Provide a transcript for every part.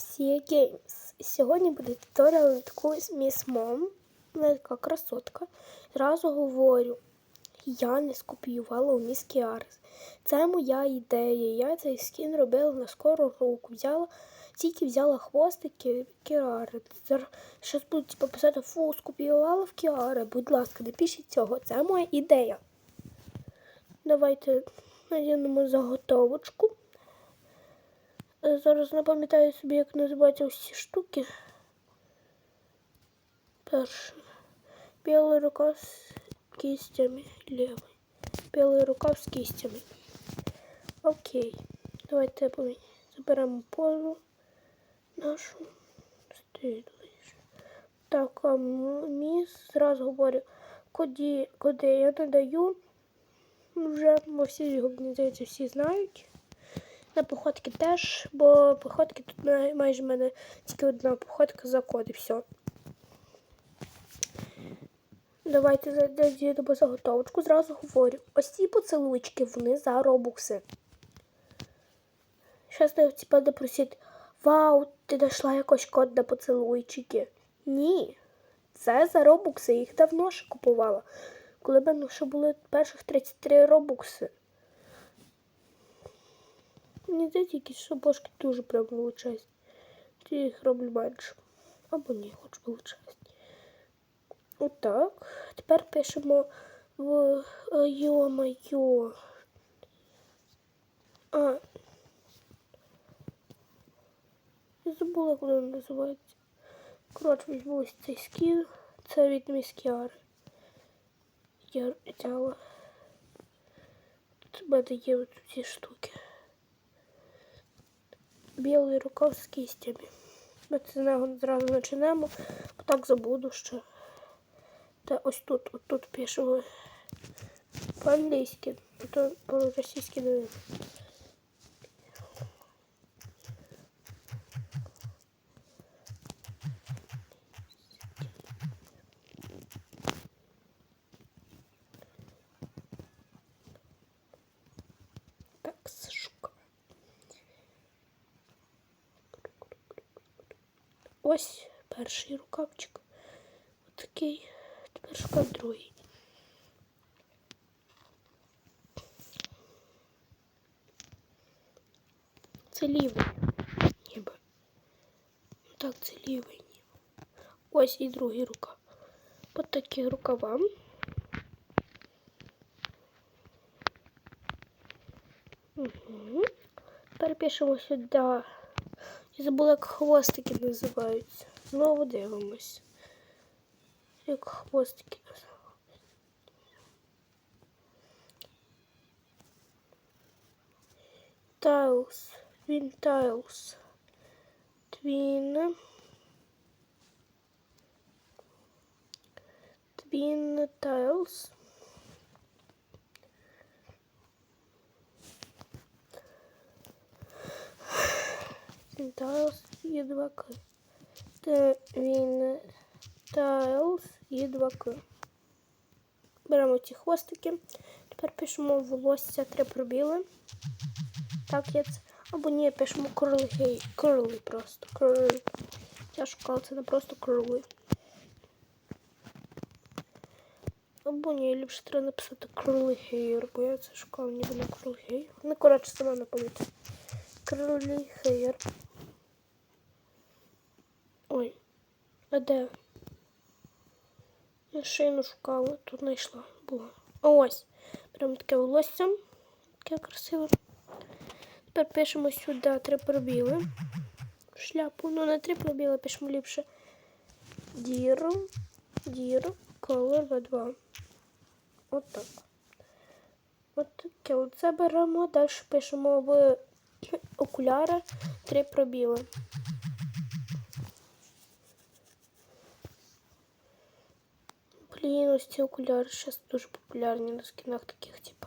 Сія Геймс. Сьогодні буде туторіал на таку міс Мом. Вона така красотка. Зразу говорю, я не скопіювала у міс Кіарес. Це моя ідея. Я цей скін робила на скору руку. Взяла, тільки взяла хвостики Кіари. Щось будуть типу, писати, фу, скопіювала в Кіари. Будь ласка, не пишіть цього. Це моя ідея. Давайте надінемо заготовочку. Зараз не пам'ятаю собі, як називаються ці штуки. Перше. Білий рукав з кістями. Лівий. Білий рукав з кістями. Окей. Давайте заберемо позу нашу. Так, а міс зразу говорю, куди, куди я не даю. Вже бо всі мені здається, всі знають. На походки теж, бо походки тут майже в мене тільки одна походка за код і все. Давайте задіємо заготовочку. Зразу говорю. Ось ці поцілуйчики, вони за робукси. Щас не типа не просить, вау, ти знайшла якось код на поцілуйчики. Ні. Це за робукси, їх давно ще купувала. Коли в мене ще були перших 33 робукси. Мені здається, якісь шабошки дуже прям величезні. Ті їх роблю менше. Або ні, хоч величезні. Отак. Тепер пишемо в е, йо-майо. А. Я забула, як воно називається. Коротше, візьму ось цей скін. Це від міскіари. Я взяла. Тут в мене є от ці штуки. Білий рукав з кістями. Ми це з нього зразу почнемо, бо так забуду що Та ось тут, от тут пишемо по-англійськи, а то по-російськи не Ось перший рукавчик. Отакий. Тепер шукав другий. Це лівий. Ніби. Ну Так, це лівий ніби. Ось і другий рукав. От такі рукава. Угу. Перепишемо сюди. Я забула, як хвостики називаються. Знову дивимось. Як хвостики називаються. Тайлс. Твін Тайлс. Твін. Твін Тайлс. Твін Тайлс є 2 К. Твін Тайлс є 2 К. Беремо ці хвостики. Тепер пишемо волосся три пробіли. Так, я це. Або ні, пишемо curly, curly просто. Curly. Я шукала це не просто curly. Або ні, ліпше треба написати hair, бо я це шукала ніби на hair. Ну, коротше, сама не пам'ятаю. Hair. Ой, а де? Я шину шукала, тут знайшла. Була. А ось. Прям таке волосся. Таке красиве. Тепер пишемо сюди три пробіли. Шляпу. Ну, не три пробіли, пишемо ліпше. Дір. Дір. Color V2. От так. От таке. Оце беремо. Далі пишемо в окуляри три пробіли. Блін, ось ці окуляри зараз дуже на скінах таких, типу.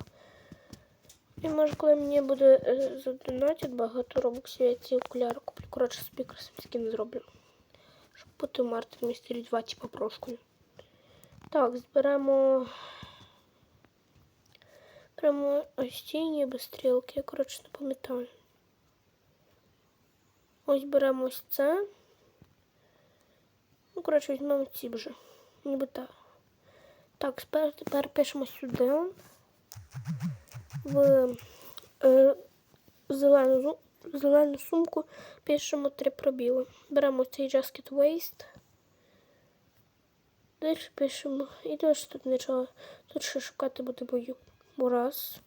І може, коли мені буде е, задонатять багато робоксів, я ці окуляри куплю. Коротше, собі красивий скін зроблю. Щоб бути Мартин Містері 2, типу, прошкою. Так, зберемо. Беремо ось ці ніби стрілки, я, коротше, не пам'ятаю. Ось беремо ось це. Ну, коротше, візьмемо ці вже. Ніби так. Так, тепер, пишемо сюди. В е, зелену, зелену сумку пишемо три пробіли. Беремо цей Jacket Waste. Далі пишемо. І далі тут нічого. Тут ще шукати буде бою. Раз.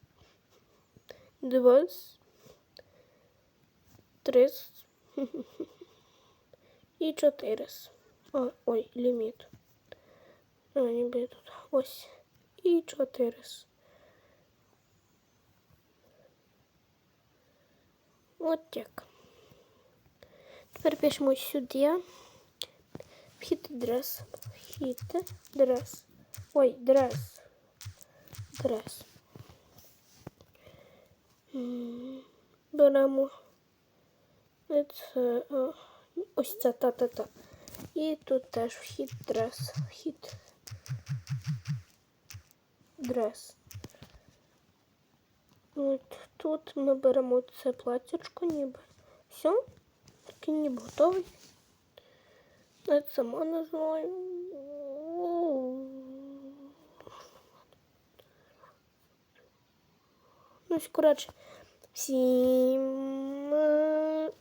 Два. Три. І чотири. Ой, ліміт. А, ніби тут. Ось. І чотири. От так. Тепер пишемо сюди. Вхід дрес. Вхід дрес. Ой, дрес. Дрес. Беремо. Це, о, ось це та-та-та. І тут теж вхід дрес. Вхід. Дрес. От тут ми беремо це платячко ніби. Все. Такий ніби готовий. Я сама не знаю. Ну, коротше, всім е,